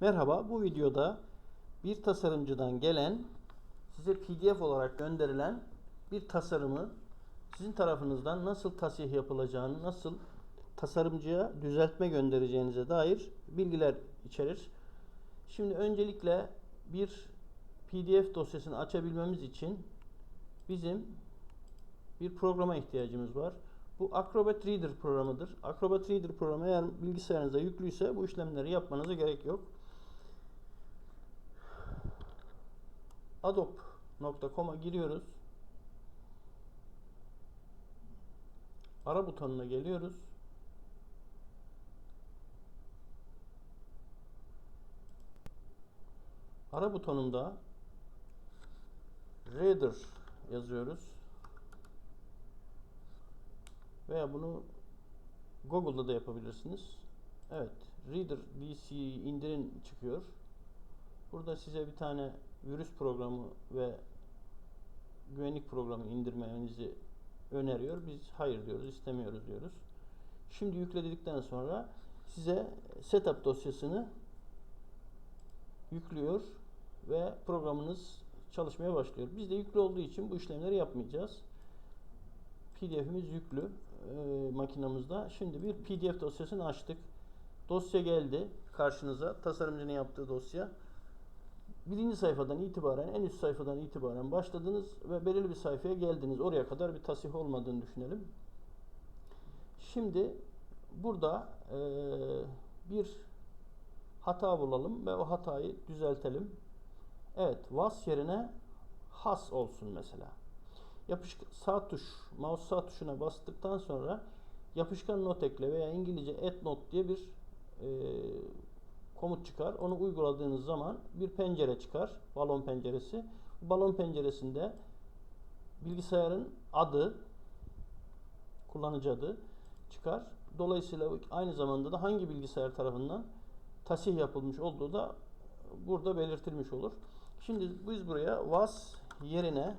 Merhaba, bu videoda bir tasarımcıdan gelen, size PDF olarak gönderilen bir tasarımı sizin tarafınızdan nasıl tasih yapılacağını, nasıl tasarımcıya düzeltme göndereceğinize dair bilgiler içerir. Şimdi öncelikle bir PDF dosyasını açabilmemiz için bizim bir programa ihtiyacımız var. Bu Acrobat Reader programıdır. Acrobat Reader programı eğer bilgisayarınıza yüklüyse bu işlemleri yapmanıza gerek yok. adobe.com'a giriyoruz. Ara butonuna geliyoruz. Ara butonunda Reader yazıyoruz. Veya bunu Google'da da yapabilirsiniz. Evet, Reader DC'yi indirin çıkıyor. Burada size bir tane virüs programı ve güvenlik programı indirmenizi öneriyor. Biz hayır diyoruz, istemiyoruz diyoruz. Şimdi yükledikten sonra size setup dosyasını yüklüyor ve programınız çalışmaya başlıyor. Bizde yüklü olduğu için bu işlemleri yapmayacağız. PDF'imiz yüklü e, makinamızda. Şimdi bir PDF dosyasını açtık. Dosya geldi karşınıza. Tasarımcının yaptığı dosya. Birinci sayfadan itibaren, en üst sayfadan itibaren başladınız ve belirli bir sayfaya geldiniz. Oraya kadar bir tasih olmadığını düşünelim. Şimdi burada e, bir hata bulalım ve o hatayı düzeltelim. Evet, was yerine has olsun mesela. Yapışkan sağ tuş, mouse sağ tuşuna bastıktan sonra yapışkan not ekle veya İngilizce add note diye bir e, komut çıkar. Onu uyguladığınız zaman bir pencere çıkar. Balon penceresi. Balon penceresinde bilgisayarın adı, kullanıcı adı çıkar. Dolayısıyla aynı zamanda da hangi bilgisayar tarafından tasih yapılmış olduğu da burada belirtilmiş olur. Şimdi biz buraya was yerine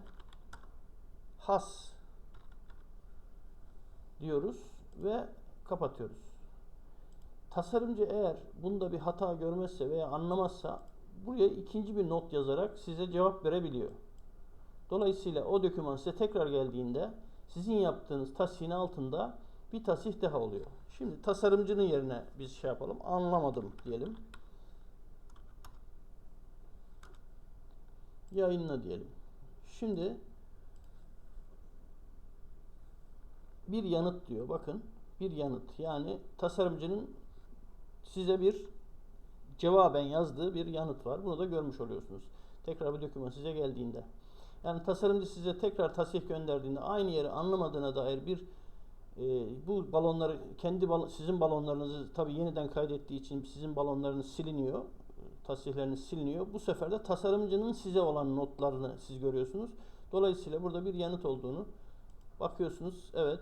has diyoruz ve kapatıyoruz. Tasarımcı eğer bunda bir hata görmezse veya anlamazsa buraya ikinci bir not yazarak size cevap verebiliyor. Dolayısıyla o doküman size tekrar geldiğinde sizin yaptığınız tasihin altında bir tasih daha oluyor. Şimdi tasarımcının yerine biz şey yapalım. Anlamadım diyelim. Yayınla diyelim. Şimdi bir yanıt diyor. Bakın bir yanıt. Yani tasarımcının size bir cevaben yazdığı bir yanıt var. Bunu da görmüş oluyorsunuz. Tekrar bir doküman size geldiğinde. Yani tasarımcı size tekrar tasih gönderdiğinde aynı yeri anlamadığına dair bir e, bu balonları kendi bal sizin balonlarınızı tabi yeniden kaydettiği için sizin balonlarınız siliniyor. Tasihleriniz siliniyor. Bu sefer de tasarımcının size olan notlarını siz görüyorsunuz. Dolayısıyla burada bir yanıt olduğunu bakıyorsunuz. Evet.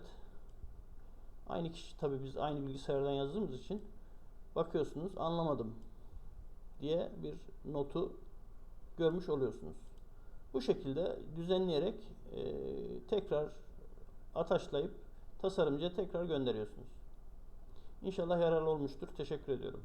Aynı kişi tabi biz aynı bilgisayardan yazdığımız için bakıyorsunuz anlamadım diye bir notu görmüş oluyorsunuz. Bu şekilde düzenleyerek e, tekrar ataşlayıp tasarımcıya tekrar gönderiyorsunuz. İnşallah yararlı olmuştur. Teşekkür ediyorum.